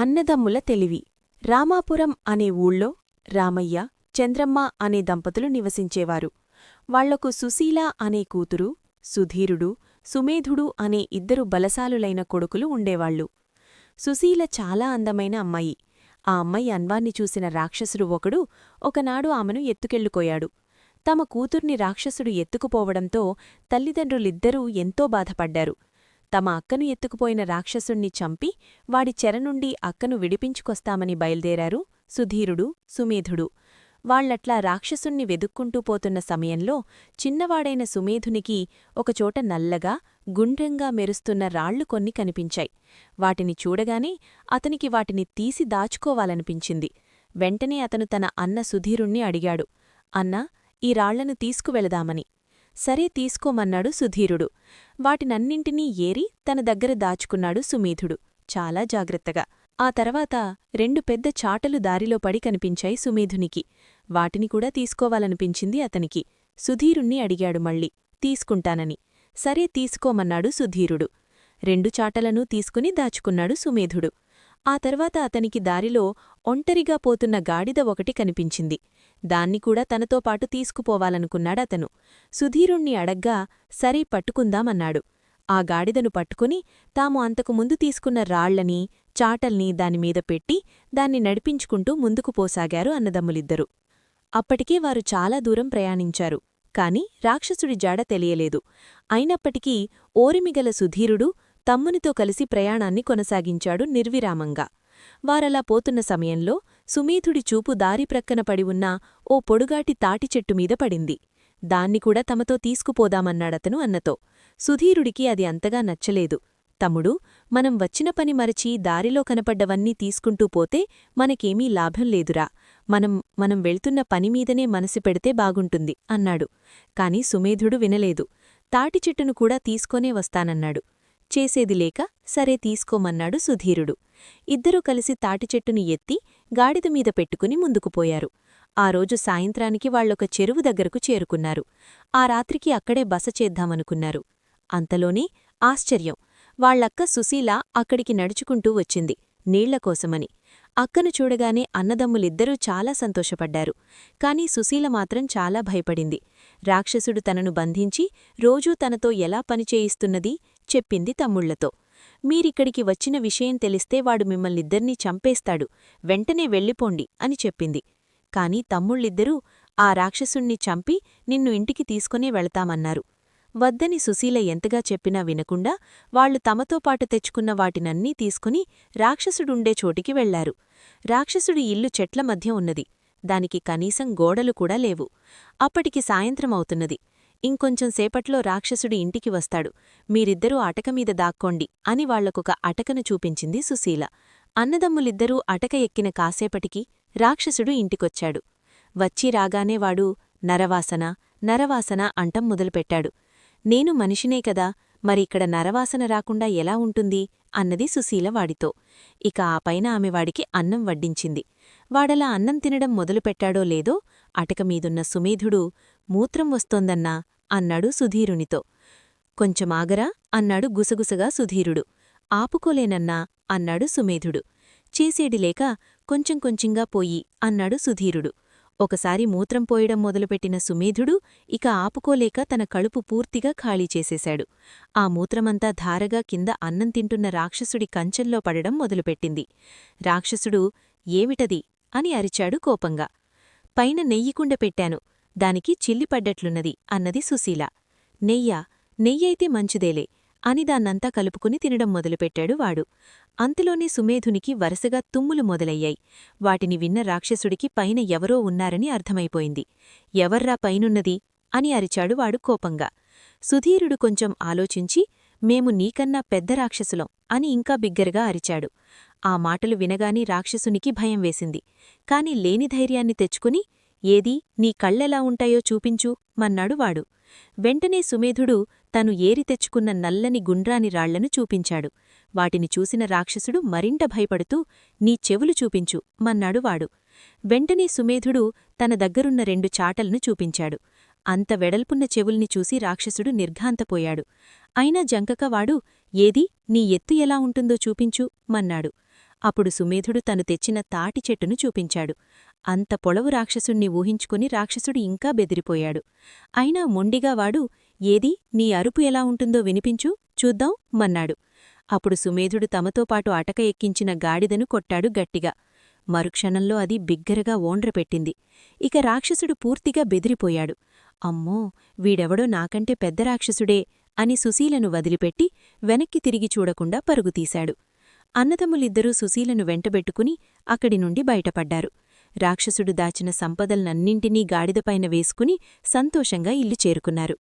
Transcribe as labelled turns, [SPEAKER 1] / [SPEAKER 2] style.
[SPEAKER 1] అన్నదమ్ముల తెలివి. రామాపురం అనే ఊళ్ళో రామయ్య చంద్రమ్మ అనే దంపతులు నివసించేవారు. వాళ్ళకు సుశీల అనే కూతురు సుధీరుడు సుమేధుడు అనే ఇద్దరు బలసాలులైన కొడుకులు ఉండేవాళ్ళు. సుశీల చాలా అందమైన అమ్మాయి. ఆ అమ్మాయి అన్వాన్ని చూసిన రాక్షసుడు ఒకడు ఒకనాడు ఆమెను ఎత్తుకెళ్ళుకోయాడు తమ కూతుర్ని రాక్షసుడు ఎత్తుకుపోవడంతో తల్లిదండ్రులిద్దరూ ఎంతో బాధపడ్డారు. తమ అక్కను ఎత్తుకుపోయిన రాక్షసుణ్ణి చంపి వాడి చెరనుండి అక్కను విడిపించుకొస్తామని బయల్దేరారు సుధీరుడు సుమేధుడు. వాళ్ళట్లా రాక్షసుణ్ణి వెదుక్కుంటూ పోతున్న సమయంలో చిన్నవాడైన సుమేధునికి ఒకచోట నల్లగా గుండ్రంగా మెరుస్తున్న రాళ్ళు కొన్ని కనిపించాయి. వాటిని చూడగానే అతనికి వాటిని తీసి దాచుకోవాలనిపించింది. వెంటనే అతను తన అన్న సుధీరుణ్ణి అడిగాడు. అన్నా ఈ రాళ్ళను తీసుకువెళదామని. సరే తీసుకోమన్నాడు సుధీరుడు. వాటినన్నింటినీ ఏరి తన దగ్గర దాచుకున్నాడు సుమేధుడు. చాలా జాగ్రత్తగా. ఆ తర్వాత రెండు పెద్ద చాటలు దారిలో పడి కనిపించాయి సుమేధునికి. వాటిని కూడా తీసుకోవాలనిపించింది అతనికి. సుధీరుణ్ణి అడిగాడు మళ్ళీ. తీసుకుంటానని. సరే తీసుకోమన్నాడు సుధీరుడు. రెండు చాటలను తీసుకుని దాచుకున్నాడు సుమేధుడు. ఆ తర్వాత అతనికి దారిలో ఒంటరిగా పోతున్న గాడిద ఒకటి కనిపించింది. దాన్ని కూడా తనతో పాటు తీసుకుపోవాలనుకున్నాడతను సుధీరుణ్ణి అడగ్గా సరే పట్టుకుందామన్నాడు. ఆ గాడిదను పట్టుకుని తాము అంతకు ముందు తీసుకున్న రాళ్ళని చాటల్ని దానిమీద పెట్టి దాన్ని నడిపించుకుంటూ ముందుకు పోసాగారు అన్నదమ్ములిద్దరూ. అప్పటికే వారు చాలా దూరం ప్రయాణించారు. కాని రాక్షసుడి జాడ తెలియలేదు. అయినప్పటికీ ఓరిమిగల సుధీరుడు తమ్మునితో కలిసి ప్రయాణాన్ని కొనసాగించాడు నిర్విరామంగా. వారలా పోతున్న సమయంలో సుమీధుడి చూపు దారి ప్రక్కన పడి ఉన్న ఓ పొడుగాటి తాటి చెట్టుమీద పడింది. దాన్ని కూడా తమతో తీసుకుపోదామన్నాడతను అన్నతో. సుధీరుడికి అది అంతగా నచ్చలేదు. తమ్ముడు మనం వచ్చిన పని మరచి దారిలో కనపడ్డవన్నీ తీసుకుంటూ పోతే మనకేమీ లాభం లేదురా. మనం మనం వెళ్తున్న పనిమీదనే మనసు పెడితే బాగుంటుంది అన్నాడు. కాని సుమేధుడు వినలేదు. తాటి చెట్టును కూడా తీసుకోనే వస్తానన్నాడు. చేసేది లేక సరే తీసుకోమన్నాడు సుధీరుడు. ఇద్దరూ కలిసి తాటిచెట్టుని ఎత్తి గాడిదమీద పెట్టుకుని ముందుకుపోయారు ఆ రోజు సాయంత్రానికి వాళ్ళొక చెరువు దగ్గరకు చేరుకున్నారు. ఆ రాత్రికి అక్కడే బస చేద్దామనుకున్నారు. అంతలోనే ఆశ్చర్యం. వాళ్ళక్క సుశీల అక్కడికి నడుచుకుంటూ వచ్చింది నీళ్ళకోసమని అక్కను చూడగానే అన్నదమ్ములిద్దరూ చాలా సంతోషపడ్డారు. కాని సుశీల మాత్రం చాలా భయపడింది. రాక్షసుడు తనను బంధించి రోజూ తనతో ఎలా పనిచేయిస్తున్నది చెప్పింది తమ్ముళ్ళతో మీరిక్కడికి వచ్చిన విషయం తెలిస్తే వాడు మిమ్మల్నిద్దర్నీ చంపేస్తాడు. వెంటనే వెళ్ళిపోండి అని చెప్పింది. కాని తమ్ముళ్ళిద్దరూ ఆ రాక్షసుణ్ణి చంపి నిన్ను ఇంటికి తీసుకునే వెళతామన్నారు. వద్దని సుశీల ఎంతగా చెప్పినా వినకుండా వాళ్ళు తమతో పాటు తెచ్చుకున్న వాటినన్నీ తీసుకుని రాక్షసుడుండే చోటికి వెళ్ళారు. రాక్షసుడి ఇల్లు చెట్ల మధ్య ఉన్నది. దానికి కనీసం గోడలు కూడా లేవు. అప్పటికి సాయంత్రమవుతున్నది ఇంకొంచెం సేపట్లో రాక్షసుడి ఇంటికి వస్తాడు. మీరిద్దరూ అటకమీద దాక్కోండి అని వాళ్ళకొక అటకను చూపించింది సుశీల. అన్నదమ్ములిద్దరూ అటక ఎక్కిన కాసేపటికి రాక్షసుడు ఇంటికొచ్చాడు. వచ్చి రాగానే వాడు నరవాసన నరవాసన అంటం మొదలుపెట్టాడు. నేను మనిషినే కదా మరి ఇక్కడ నరవాసన రాకుండా ఎలా ఉంటుంది? అన్నది సుశీల వాడితో. ఇక ఆ పైన ఆమె వాడికి అన్నం వడ్డించింది. వాడలా అన్నం తినడం మొదలుపెట్టాడో లేదో అటకమీదున్న సుమేధుడు మూత్రం వస్తోందన్నా అన్నాడు సుధీరునితో. కొంచెమాగరా అన్నాడు గుసగుసగా సుధీరుడు. ఆపుకోలేనన్నా అన్నాడు సుమేధుడు. చేసేడిలేక కొంచెం కొంచెంగా పోయి అన్నాడు సుధీరుడు. ఒకసారి మూత్రం పోయడం మొదలుపెట్టిన సుమేధుడు ఇక ఆపుకోలేక తన కడుపు పూర్తిగా ఖాళీ చేసేశాడు. ఆ మూత్రమంతా ధారగా కింద అన్నం తింటున్న రాక్షసుడి కంచెంలో పడడం మొదలుపెట్టింది. రాక్షసుడు ఏమిటది? అని అరిచాడు కోపంగా. పైన నెయ్యికుండ పెట్టాను. దానికి చిల్లిపడ్డట్లున్నది అన్నది సుశీల. నెయ్యా నెయ్యైతే మంచిదేలే అని దాన్నంతా కలుపుకుని తినడం మొదలుపెట్టాడు వాడు. అంతలోనే సుమేధునికి వరుసగా తుమ్ములు మొదలయ్యాయి. వాటిని విన్న రాక్షసుడికి పైన ఎవరో ఉన్నారని అర్థమైపోయింది. ఎవర్రా పైనున్నది? అని అరిచాడు వాడు కోపంగా. సుధీరుడు కొంచెం ఆలోచించి మేము నీకన్నా పెద్ద రాక్షసులం అని ఇంకా బిగ్గరగా అరిచాడు. ఆ మాటలు వినగాని రాక్షసునికి భయం వేసింది. కాని లేని ధైర్యాన్ని తెచ్చుకుని ఏదీ నీ కళ్ళెలా ఉంటాయో చూపించు మన్నాడు వాడు వెంటనే సుమేధుడు తను ఏరి తెచ్చుకున్న నల్లని గుండ్రాని రాళ్ళను చూపించాడు. వాటిని చూసిన రాక్షసుడు మరింట భయపడుతూ నీ చెవులు చూపించు మన్నాడు వాడు వెంటనే సుమేధుడు తన దగ్గరున్న రెండు చాటలను చూపించాడు. అంత వెడల్పున్న చెవుల్ని చూసి రాక్షసుడు నిర్ఘాంతపోయాడు. అయినా జంకకవాడు ఏది నీ ఎత్తు ఎలా ఉంటుందో చూపించు మన్నాడు అప్పుడు సుమేధుడు తను తెచ్చిన తాటి చెట్టును చూపించాడు. అంత పొడవు రాక్షసుణ్ణి ఊహించుకుని రాక్షసుడు ఇంకా బెదిరిపోయాడు. అయినా మొండిగా వాడు ఏది నీ అరుపు ఎలా ఉంటుందో వినిపించు చూద్దాం మన్నాడు. అప్పుడు సుమేధుడు తమతో పాటు అటక ఎక్కించిన గాడిదను కొట్టాడు గట్టిగా. మరుక్షణంలో అది బిగ్గరగా ఓండ్రపెట్టింది ఇక రాక్షసుడు పూర్తిగా బెదిరిపోయాడు. అమ్మో వీడెవడో నాకంటే పెద్ద రాక్షసుడే అని సుశీలను వదిలిపెట్టి వెనక్కి తిరిగి చూడకుండా పరుగుతీశాడు. అన్నదమ్ములిద్దరూ సుశీలను వెంటబెట్టుకుని అక్కడి నుండి బయటపడ్డారు. రాక్షసుడు దాచిన సంపదలనన్నింటినీ గాడిదపైన వేసుకుని సంతోషంగా ఇల్లు చేరుకున్నారు.